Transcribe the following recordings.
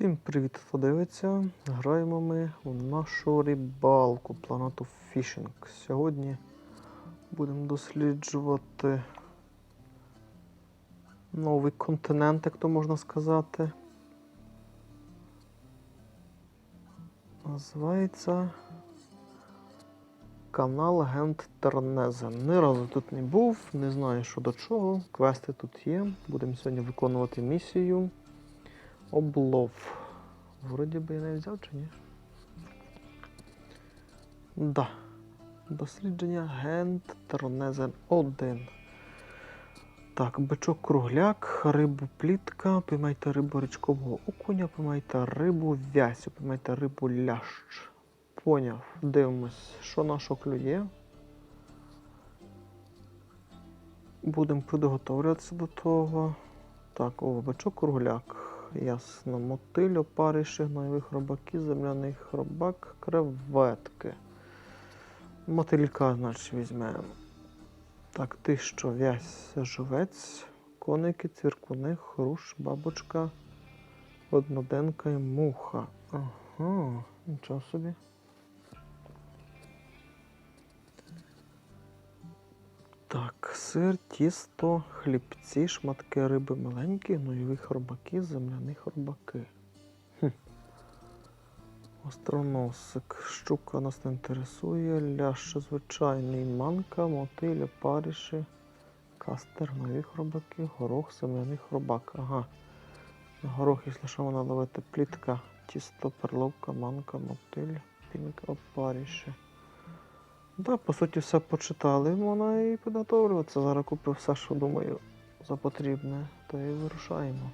Всім привіт, хто дивиться. Граємо ми у нашу рибалку планету Фішинг. Сьогодні будемо досліджувати новий континент, як то можна сказати. Називається канал Гент Тернезе. Ні разу тут не був, не знаю, що до чого. Квести тут є. Будемо сьогодні виконувати місію. Облов. Вроді би я не взяв чи ні? Да. Дослідження Гент Тернезен 1. Так, бичок кругляк, рибу плітка, піймайте рибу річкового окуня, піймайте рибу вясю, піймайте рибу лящ. Поняв. Дивимось, що нашого клює. Будемо підготовлюватися до того. Так, о, бичок кругляк. Ясно. Мотиль, опариші, гнойовий хробаки, земляний хробак, креветки. Мотилька, значить, візьмемо. Так, ти що, вязь, жовець, коники, цвіркуни, хруш, бабочка, одноденка і муха. Ага, нічого собі. Сир, тісто, хлібці, шматки риби маленькі, гноєві хробаки, земляні хробаки. Хм. Остроносик. Щука нас не інтересує. Лящ звичайний манка, мотиль, опариші, кастер, гноєві хробаки, горох, земляний хробак. Ага. Горох, якщо що вона ловити плітка, тісто, перловка, манка, мотиль, пінка, опариші. Так, по суті, все почитали, можна і підготовлюватися. Зараз купив все, що думаю, за потрібне, то і вирушаємо.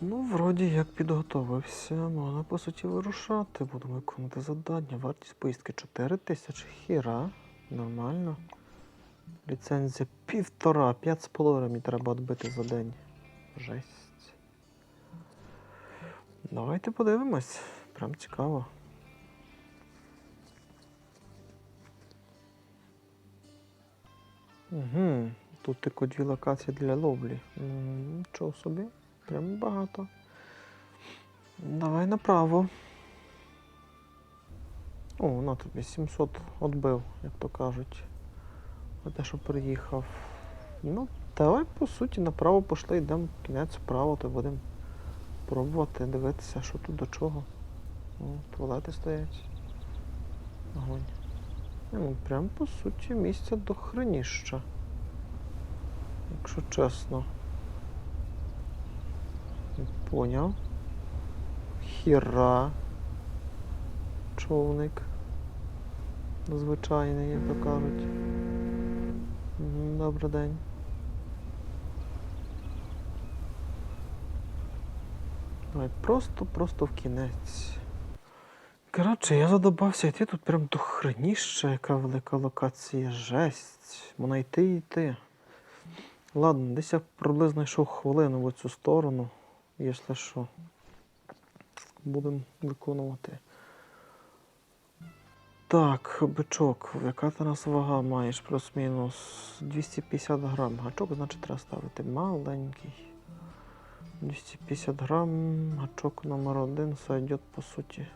Ну, вроді як підготовився, можна по суті вирушати. Буду виконувати завдання. Вартість поїздки 4 тисячі. Хіра. Нормально. Ліцензія півтора, п'ять з половиною треба відбити за день. Жесть. Давайте подивимось. Прям цікаво. Угу. Тут тільки дві локації для ловлі. М, Нічого собі, прям багато. Давай направо. О, на тобі 700 відбив, як то кажуть. Те, що приїхав. Ну, давай, по суті, направо пішли, йдемо кінець вправо, то будемо пробувати дивитися, що тут до чого. О, туалети стоять. Огонь. Ну, прям по суті місця до хреніща. Якщо чесно. Поняв. Хіра. Човник. Звичайний, як то кажуть. Добрий день. Давай просто, просто в кінець. Коротше, я задобався йти тут прям до хреніща, яка велика локація. Жесть. Вона йти і йти. Ладно, десь я приблизно йшов хвилину в цю сторону, якщо що. Будемо виконувати. Так, бичок, яка ти нас вага маєш? Плюс-мінус 250 грам. Гачок, значить, треба ставити маленький. 250 грам, гачок номер один сойдет по суті.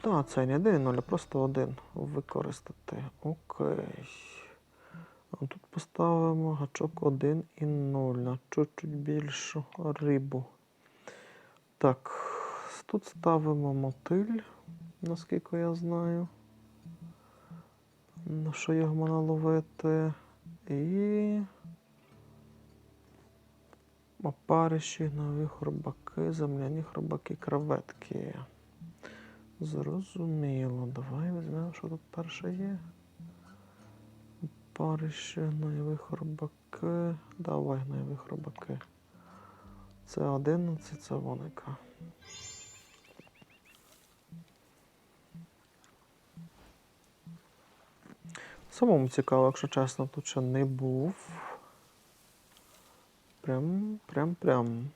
Так, це не 1 а просто один використати. Окей. Тут поставимо гачок 1 і 0 на чуть-чуть більшу рибу. Так, тут ставимо мотиль, наскільки я знаю. На що його можна ловити. І. Опариші, нові хробаки, земляні хробаки, креветки. Зрозуміло. Давай візьмемо, що тут перше є. Парище, гноєві хробаки. Давай гноєві хробаки. Це 11, це воника. Самому цікаво, якщо чесно, тут ще не був. Прям, прям, прям.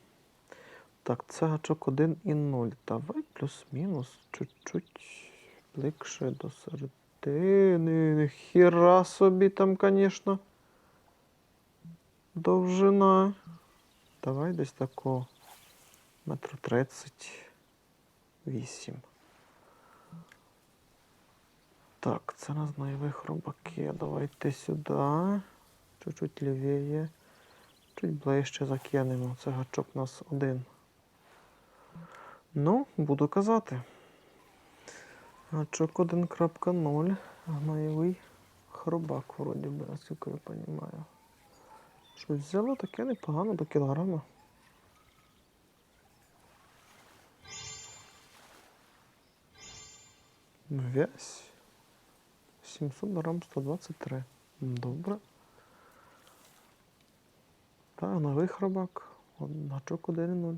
Так, це гачок 1 і 0. Давай плюс-мінус чуть-чуть ближче до середини. Хіра собі там, звісно. Довжина. Давай десь тако метро тридцять вісім. Так, це нас найвих рубаки. Давайте сюди. Чуть-чуть лівіє. Чуть ближче закинемо. Це гачок у нас один. Ну, буду казати. Гачок 1.0. Гноєвий хробак, вроді би, наскільки я розумію. Щось взяло таке непогано до кілограма. Вязь. 700 грам 123. Добре. Та, новий хробак. Гачок 1.0.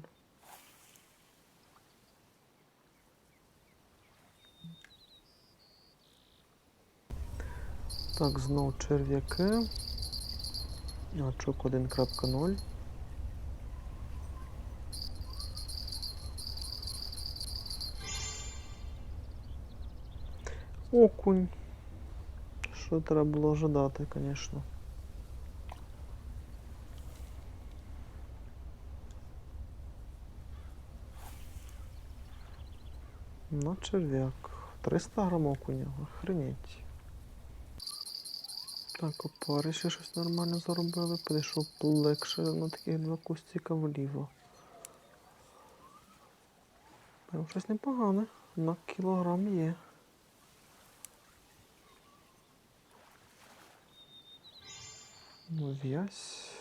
Так, знов черв'яки. Гачок 1.0. Окунь. Що треба було ожидати, звісно. На черв'як. 300 грам окуня. Охренеть. Так, опариші щось нормально заробили. Прийшов легше на таких два кустика вліво. Прям щось непогане. На кілограм є. Ну, в'язь.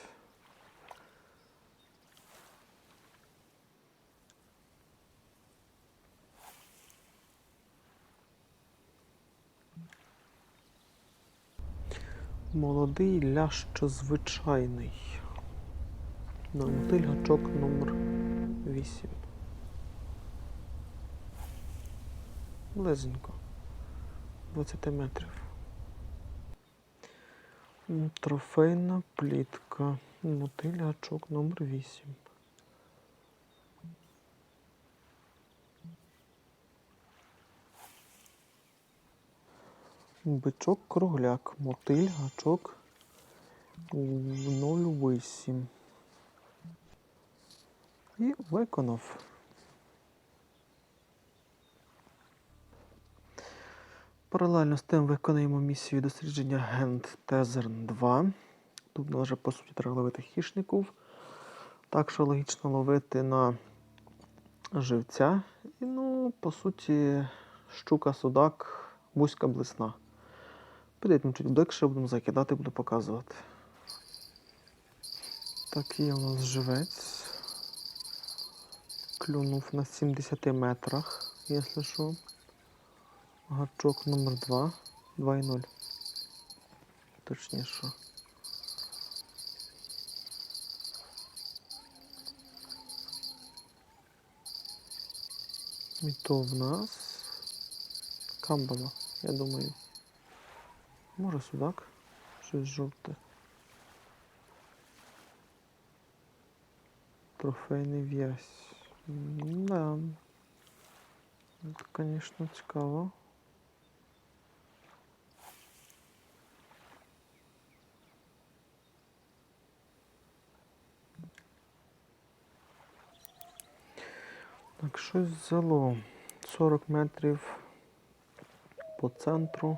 Молодий лящо звичайний. На мотиль гачок номер 8. Близенько. 20 метрів. Трофейна плітка. Мотиль гачок номер 8. Бичок кругляк. Мотиль гачок 08. І виконав. Паралельно з тим виконуємо місію дослідження Гент Тезерн 2. Тут вже по суті треба ловити хищників. Так що логічно ловити на живця. І ну, по суті, щука, судак, бузька блесна. Підійдемо чуть ближче, будемо закидати, буду показувати. Так, є у нас живець. Клюнув на 70 метрах, якщо що. Гачок номер 2. 2,0. Точніше. І то в нас камбала, я думаю. Може судак? Щось жовте. Трофейний в'язь. Да. Це, звісно, цікаво. Так, щось взяло. 40 метрів по центру.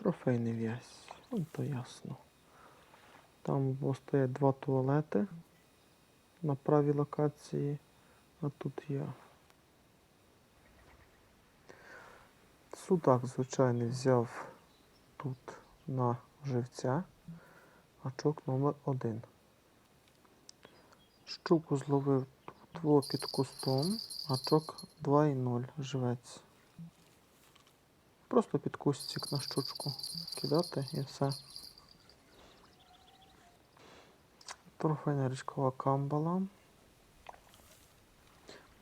Трофейний в'язь. Ну, то ясно. Там стоять два туалети на правій локації, а тут я. Судак, звичайний, взяв тут на живця. Гачок номер один. Щуку зловив тут під кустом, гачок 2,0 живець. Просто під кустик на щучку кидати і все. Трофейна річкова камбала.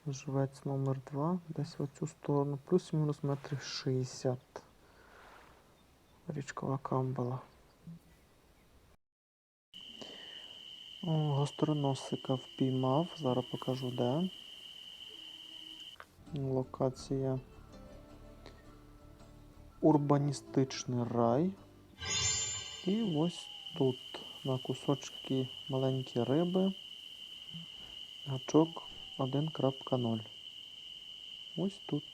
Живець номер 2 десь в цю сторону. Плюс-мінус метрів 60. Річкова камбала. О, гостроносика впіймав. Зараз покажу де. Локація. Урбаністичний рай. І ось тут на кусочки маленькі риби. Гачок 1.0. Ось тут.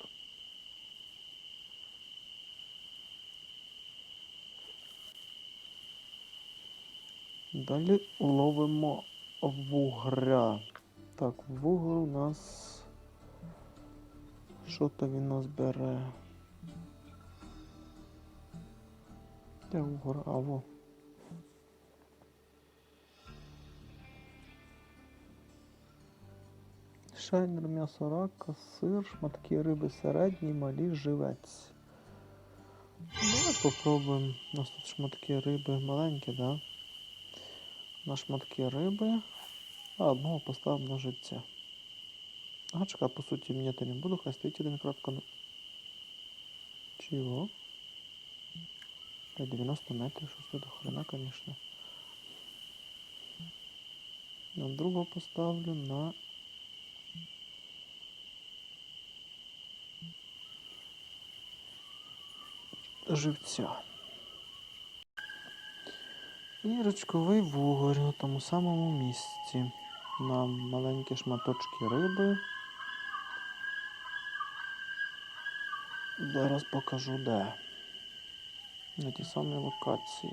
Далі ловимо вугря. Так, вугор у нас. Що то він нас бере? Де вугор? А, во. Шайнер, м'ясо рака, сир, шматки риби середні, малі, живець. Давай попробуємо. У нас тут шматки риби маленькі, да? На шматки риби. А одного поставимо на живця. Гачка, по суті, міняти не буду, хай стоїть один крапка. Чого? Та 90 метрів, щось до хрена, звісно. На другого поставлю на живця. І річковий вугор на тому самому місці. На маленькі шматочки риби. Зараз покажу де. На тій самій локації.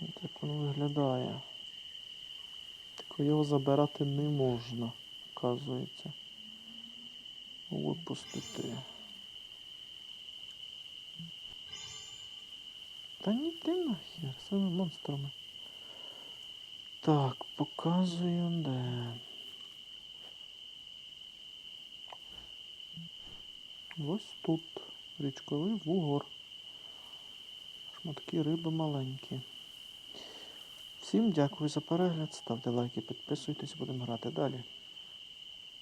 От як воно виглядає. Тільки його забирати не можна, оказується. Випустити. Та ні ти нахер, цими монстрами. Так, показую де. Ось тут. Річковий вугор. Шматки риби маленькі. Всім дякую за перегляд. Ставте лайки, підписуйтесь, будемо грати далі.